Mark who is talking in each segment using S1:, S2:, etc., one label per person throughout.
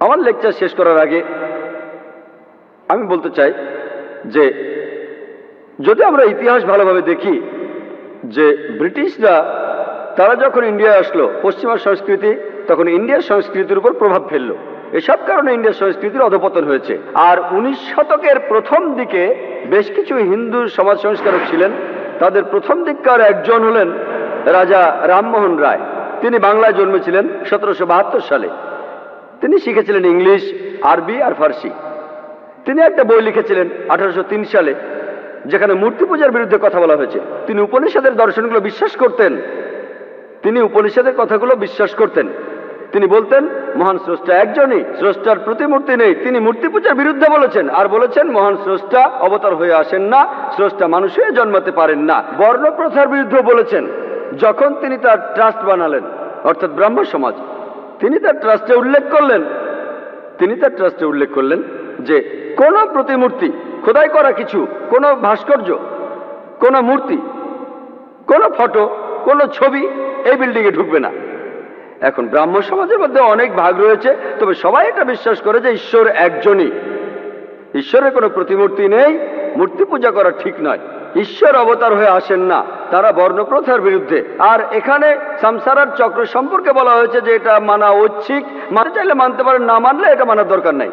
S1: আমার লেকচার শেষ করার আগে আমি বলতে চাই যে, যদি আমরা ইতিহাস ভালোভাবে দেখি, যে ব্রিটিশরা, তারা যখন ইন্ডিয়ায় আসলো, পশ্চিমা সংস্কৃতি, তখন ইন্ডিয়ার সংস্কৃতির উপর প্রভাব ফেলল। এসব কারণে ইন্ডিয়ার সংস্কৃতির অধপতন হয়েছে। আর উনিশ শতকের প্রথম দিকে বেশ কিছু হিন্দু সমাজ সংস্কারক ছিলেন। তাদের প্রথম দিককার একজন হলেন রাজা রামমোহন রায়। তিনি বাংলায় জন্মেছিলেন সতেরোশো বাহাত্তর সালে। তিনি শিখেছিলেন ইংলিশ, আরবি আর ফার্সি। তিনি একটা বই লিখেছিলেন আঠারোশো তিন সালে, যেখানে মূর্তি পূজার বিরুদ্ধে কথা বলা হয়েছে। তিনি উপনিষদের দর্শনগুলো বিশ্বাস করতেন। তিনি উপনিষদের কথাগুলো বিশ্বাস করতেন। তিনি বলতেন, মহান স্রষ্টা একজনই, স্রষ্টার প্রতিমূর্তি নেই। তিনি মূর্তি পূজার বিরুদ্ধে বলেছেন। আর বলেছেন, মহান স্রষ্টা অবতার হয়ে আসেন না, স্রষ্টা মানুষ জন্মাতে পারেন না। বর্ণ প্রথার বিরুদ্ধে বলেছেন, যখন তিনি তার ট্রাস্ট বানালেন, অর্থাৎ ব্রাহ্ম সমাজ তিনি তার ট্রাস্টে উল্লেখ করলেন। তিনি তার ট্রাস্টে উল্লেখ করলেন যে, কোন প্রতিমূর্তি, খোদাই করা কিছু, কোন ভাস্কর্য, কোন মূর্তি, কোন ফটো, কোন ছবি এই বিল্ডিংয়ে ঢুকবে না। এখন ব্রাহ্ম সমাজের মধ্যে অনেক ভাগ রয়েছে, তবে সবাই এটা বিশ্বাস করে যে ঈশ্বর একজনই। ঈশ্বরের কোনো প্রতিমূর্তি নেই, মূর্তি পূজা করা ঠিক নয়। ঈশ্বর অবতার হয়ে আসেন না। তারা বর্ণপ্রথার বিরুদ্ধে। আর এখানে সংসারার চক্র সম্পর্কে বলা হয়েছে যে এটা মানা ঐচ্ছিক। মানতে চাইলে মানতে পারেন, না মানলে এটা মানার দরকার নাই।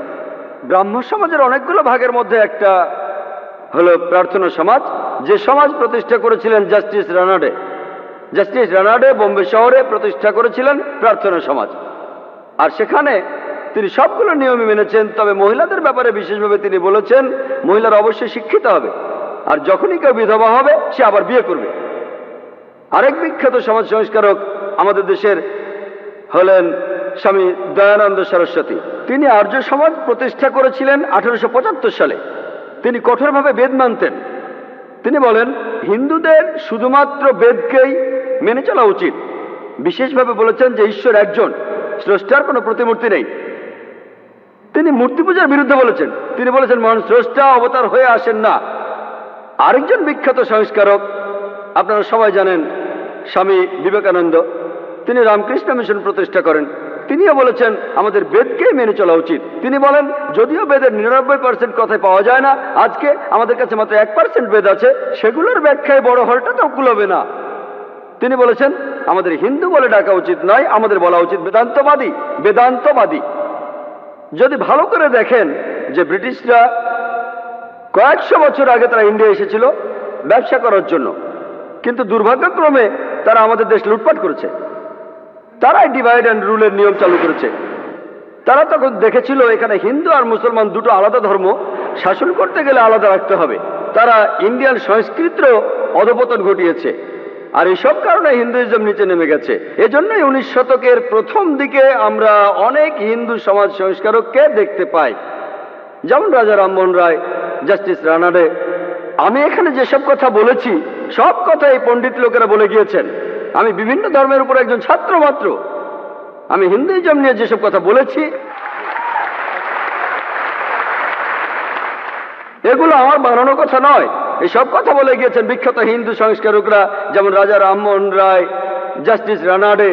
S1: ব্রাহ্ম সমাজের অনেকগুলো ভাগের মধ্যে একটা হলো প্রার্থনা সমাজ। যে সমাজ প্রতিষ্ঠা করেছিলেন জাস্টিস রানাডে। জাস্টিস রানাডে বোম্বে শহরে প্রতিষ্ঠা করেছিলেন প্রার্থনা সমাজ। আর সেখানে তিনি সবগুলো নিয়মই মেনেছেন, তবে মহিলাদের ব্যাপারে বিশেষভাবে তিনি বলেছেন, মহিলারা অবশ্যই শিক্ষিত হবে। আর যখনই কেউ বিধবা হবে, সে আবার বিয়ে করবে। আরেক বিখ্যাত সমাজ সংস্কারক আমাদের দেশের হলেন স্বামী দয়ানন্দ সরস্বতী। তিনি আর্য সমাজ প্রতিষ্ঠা করেছিলেন আঠারোশো পঁচাত্তর সালে। তিনি কঠোরভাবে বেদ মানতেন। তিনি বলেন, হিন্দুদের শুধুমাত্র বেদকেই মেনে চলা উচিত। বিশেষভাবে বলেছেন যে ঈশ্বর একজন, স্রষ্টার কোনো প্রতিমূর্তি নেই। তিনি মূর্তি পূজার বিরুদ্ধে বলেছেন। তিনি বলেছেন, মহান স্রষ্টা অবতার হয়ে আসেন না। আরেকজন বিখ্যাত সংস্কারক, আপনারা সবাই জানেন, স্বামী বিবেকানন্দ। তিনি রামকৃষ্ণ মিশন প্রতিষ্ঠা করেন। তিনিও বলেছেন, আমাদের বেদকেই মেনে চলা উচিত। তিনি বলেন, যদিও বেদের নিরানব্বই পার্সেন্ট কথায় পাওয়া যায় না, আজকে আমাদের কাছে মাত্র এক পার্সেন্ট বেদ আছে, সেগুলোর ব্যাখ্যায় বড় হলটা তো কুলবে না। তিনি বলেছেন, আমাদের হিন্দু বলে ডাকা উচিত নয়, আমাদের বলা উচিত বেদান্তবাদী বেদান্তবাদী। যদি ভালো করে দেখেন যে ব্রিটিশরা কয়েকশো বছর আগে তারা ইন্ডিয়া এসেছিল ব্যবসা করার জন্য। কিন্তু দুর্ভাগ্যক্রমে তারা আমাদের দেশ লুটপাট করেছে। তারাই ডিভাইড অ্যান্ড রুলের নিয়ম চালু করেছে। তারা তখন দেখেছিল এখানে হিন্দু আর মুসলমান দুটো আলাদা ধর্ম, শাসন করতে গেলে আলাদা রাখতে হবে। তারা ইন্ডিয়ান সংস্কৃতির অধপতন ঘটিয়েছে। আর এসব কারণে হিন্দুইজম নিচে নেমে গেছে। এজন্যই উনিশ শতকের প্রথম দিকে আমরা অনেক হিন্দু সমাজ সংস্কারককে দেখতে পাই। যেমন রাজা রামমোহন রায় জাস্টিস রানাডে আমি এখানে যেসব কথা বলেছি, সব কথা এই পণ্ডিত লোকেরা বলে গিয়েছেন। আমি বিভিন্ন ধর্মের উপর একজন ছাত্র মাত্র। আমি হিন্দুইজম নিয়ে যেসব কথা বলেছি, এগুলো আমার বানানো কথা নয়। এসব কথা বলে গিয়েছেন বিখ্যাত হিন্দু সংস্কারকরা, যেমন রাজা রামমোহন রায় জাস্টিস রানাডে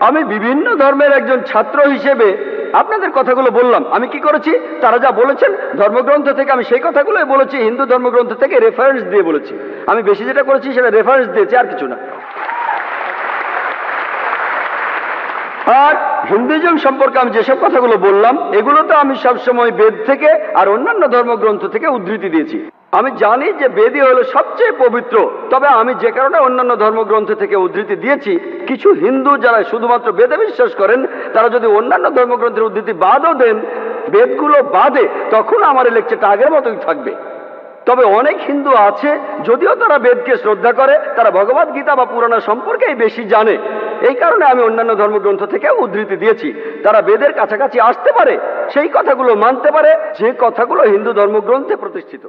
S1: আমি বিভিন্ন ধর্মের একজন ছাত্র হিসেবে আপনাদের কথাগুলো বললাম। আমি কি করেছি? তারা যা বলেছেন, ধর্মগ্রন্থ থেকে আমি সেই কথাগুলোই বলেছি, হিন্দু ধর্মগ্রন্থ থেকে রেফারেন্স দিয়ে বলেছি। আমি বেশি যেটা করেছি, সেটা রেফারেন্স দিয়েছি, আর কিছু না। আর হিন্দুইজম সম্পর্কে আমি যেসব কথাগুলো বললাম এগুলো তো আমি সবসময় বেদ থেকে আর অন্যান্য ধর্মগ্রন্থ থেকে উদ্ধৃতি দিয়েছি। আমি জানি যে বেদই হলো সবচেয়ে পবিত্র, তবে আমি যে কারণে অন্যান্য ধর্মগ্রন্থ থেকে উদ্ধৃতি দিয়েছি, কিছু হিন্দু যারা শুধুমাত্র বেদে বিশ্বাস করেন, তারা যদি অন্যান্য ধর্মগ্রন্থের উদ্ধৃতি বাদও দেন, বেদগুলো বাদে, তখন আমার লেকচারটা আগের মতোই থাকবে। তবে অনেক হিন্দু আছে, যদিও তারা বেদকে শ্রদ্ধা করে, তারা ভগবত গীতা বা পুরাণ সম্পর্কেই বেশি জানে। এই কারণে আমি অন্যান্য ধর্মগ্রন্থ থেকে উদ্ধৃতি দিয়েছি। তারা বেদের কাছাকাছি আসতে পারে, সেই কথাগুলো মানতে পারে, যে কথাগুলো হিন্দু ধর্মগ্রন্থে প্রতিষ্ঠিত।